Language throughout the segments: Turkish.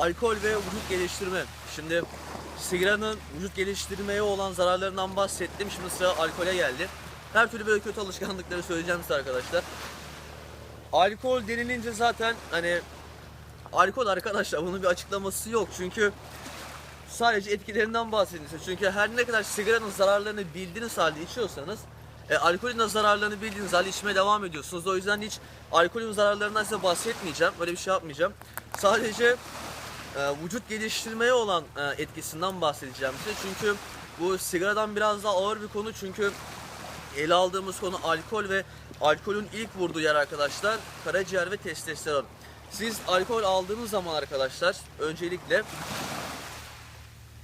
Alkol ve vücut geliştirme. Şimdi sigaranın vücut geliştirmeye olan zararlarından bahsettim. Şimdi sıra alkole geldi. Her türlü böyle kötü alışkanlıkları söyleyeceğim size arkadaşlar. Alkol denilince zaten hani alkol arkadaşlar bunun bir açıklaması yok. Çünkü sadece etkilerinden bahsedilse. Çünkü her ne kadar sigaranın zararlarını bildiğiniz halde içiyorsanız e, alkolün de zararlarını bildiğiniz halde içmeye devam ediyorsunuz. O yüzden hiç alkolün zararlarından size bahsetmeyeceğim. Böyle bir şey yapmayacağım. Sadece e, vücut geliştirmeye olan e, etkisinden bahsedeceğim size. Çünkü bu sigaradan biraz daha ağır bir konu çünkü ele aldığımız konu alkol ve alkolün ilk vurduğu yer arkadaşlar karaciğer ve testosteron. Siz alkol aldığınız zaman arkadaşlar öncelikle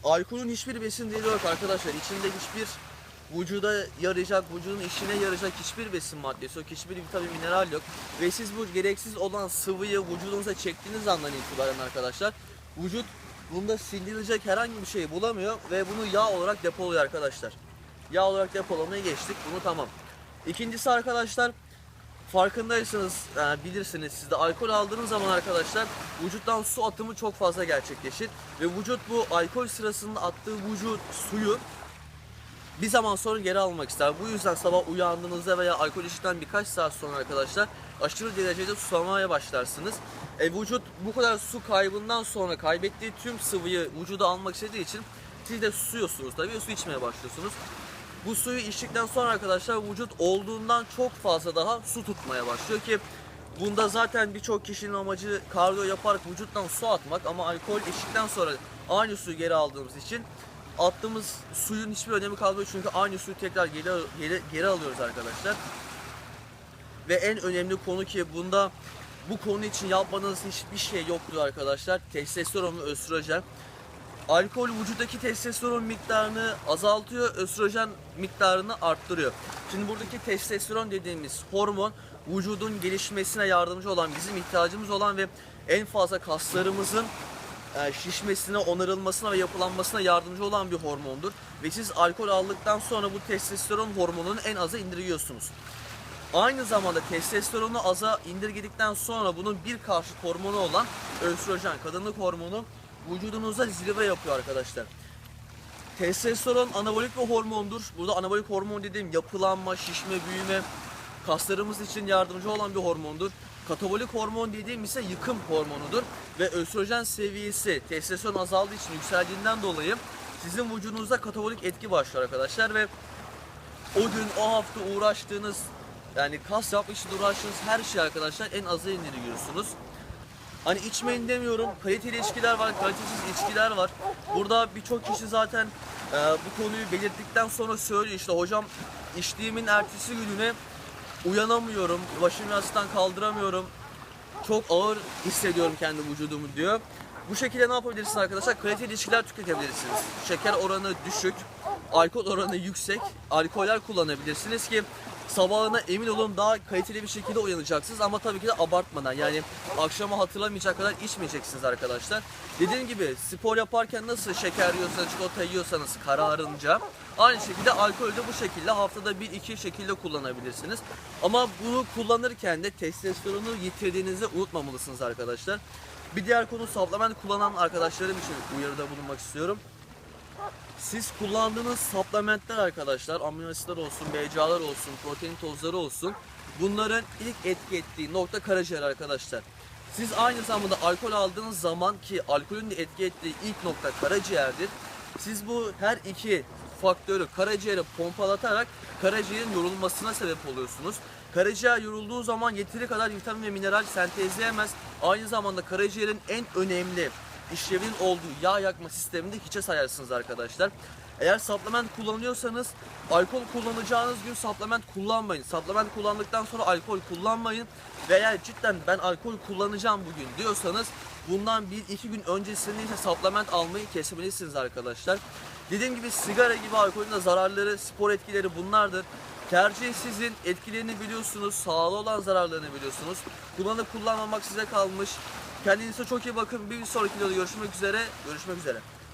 alkolün hiçbir besin değeri yok arkadaşlar. İçinde hiçbir vücuda yarayacak, vücudun işine yarayacak hiçbir besin maddesi yok, hiçbir vitamin, mineral yok. Ve siz bu gereksiz olan sıvıyı vücudunuza çektiğiniz andan itibaren arkadaşlar, vücut bunda sindirilecek herhangi bir şey bulamıyor ve bunu yağ olarak depoluyor arkadaşlar. Yağ olarak depolamaya geçtik, bunu tamam. İkincisi arkadaşlar, farkındaysanız yani bilirsiniz siz de alkol aldığınız zaman arkadaşlar vücuttan su atımı çok fazla gerçekleşir ve vücut bu alkol sırasında attığı vücut suyu bir zaman sonra geri almak ister. Bu yüzden sabah uyandığınızda veya alkol içtikten birkaç saat sonra arkadaşlar aşırı derecede susamaya başlarsınız. E, vücut bu kadar su kaybından sonra kaybettiği tüm sıvıyı vücuda almak istediği için siz de susuyorsunuz tabii su içmeye başlıyorsunuz. Bu suyu içtikten sonra arkadaşlar vücut olduğundan çok fazla daha su tutmaya başlıyor ki bunda zaten birçok kişinin amacı kardiyo yaparak vücuttan su atmak ama alkol içtikten sonra aynı suyu geri aldığımız için attığımız suyun hiçbir önemi kalmıyor çünkü aynı suyu tekrar geri, geri, geri alıyoruz arkadaşlar. Ve en önemli konu ki bunda bu konu için yapmanız hiçbir şey yoktur arkadaşlar. Testosteron ve östrojen. Alkol vücuttaki testosteron miktarını azaltıyor, östrojen miktarını arttırıyor. Şimdi buradaki testosteron dediğimiz hormon vücudun gelişmesine yardımcı olan, bizim ihtiyacımız olan ve en fazla kaslarımızın e, şişmesine, onarılmasına ve yapılanmasına yardımcı olan bir hormondur. Ve siz alkol aldıktan sonra bu testosteron hormonunu en aza indiriyorsunuz. Aynı zamanda testosteronu aza indirgedikten sonra bunun bir karşıt hormonu olan östrojen, kadınlık hormonu vücudunuzda zirve yapıyor arkadaşlar. Testosteron anabolik bir hormondur. Burada anabolik hormon dediğim yapılanma, şişme, büyüme, kaslarımız için yardımcı olan bir hormondur. Katabolik hormon dediğim ise yıkım hormonudur ve östrojen seviyesi testosteron azaldığı için yükseldiğinden dolayı sizin vücudunuzda katabolik etki başlar arkadaşlar ve o gün o hafta uğraştığınız yani kas yapmak için uğraştığınız her şeyi arkadaşlar en aza indiriyorsunuz. Hani içmeyin demiyorum. Kaliteli içkiler var, kalitesiz içkiler var. Burada birçok kişi zaten e, bu konuyu belirttikten sonra söylüyor işte hocam içtiğimin ertesi gününe uyanamıyorum, başımı yastıktan kaldıramıyorum. Çok ağır hissediyorum kendi vücudumu diyor. Bu şekilde ne yapabilirsiniz arkadaşlar? Kaliteli içkiler tüketebilirsiniz. Şeker oranı düşük, alkol oranı yüksek, alkoller kullanabilirsiniz ki sabahına emin olun daha kaliteli bir şekilde uyanacaksınız ama tabii ki de abartmadan yani akşama hatırlamayacak kadar içmeyeceksiniz arkadaşlar. Dediğim gibi spor yaparken nasıl şeker yiyorsanız, çikolata yiyorsanız kararınca aynı şekilde alkolü de bu şekilde haftada bir iki şekilde kullanabilirsiniz. Ama bunu kullanırken de testosteronu yitirdiğinizi unutmamalısınız arkadaşlar. Bir diğer konu supplement kullanan arkadaşlarım için uyarıda bulunmak istiyorum. Siz kullandığınız supplementler arkadaşlar, amino asitler olsun, BCA'lar olsun, protein tozları olsun. Bunların ilk etki ettiği nokta karaciğer arkadaşlar. Siz aynı zamanda alkol aldığınız zaman ki alkolün de etki ettiği ilk nokta karaciğerdir. Siz bu her iki faktörü karaciğere pompalatarak karaciğerin yorulmasına sebep oluyorsunuz. Karaciğer yorulduğu zaman yeteri kadar vitamin ve mineral sentezleyemez. Aynı zamanda karaciğerin en önemli işlevinin olduğu yağ yakma sisteminde hiçe sayarsınız arkadaşlar. Eğer supplement kullanıyorsanız alkol kullanacağınız gün supplement kullanmayın. Supplement kullandıktan sonra alkol kullanmayın. Ve eğer cidden ben alkol kullanacağım bugün diyorsanız bundan bir iki gün öncesinde ise supplement almayı kesmelisiniz arkadaşlar. Dediğim gibi sigara gibi alkolün de zararları, spor etkileri bunlardır. Tercih sizin, etkilerini biliyorsunuz, sağlığı olan zararlarını biliyorsunuz. Kullanıp kullanmamak size kalmış. Kendinize çok iyi bakın. Bir sonraki videoda görüşmek üzere. Görüşmek üzere.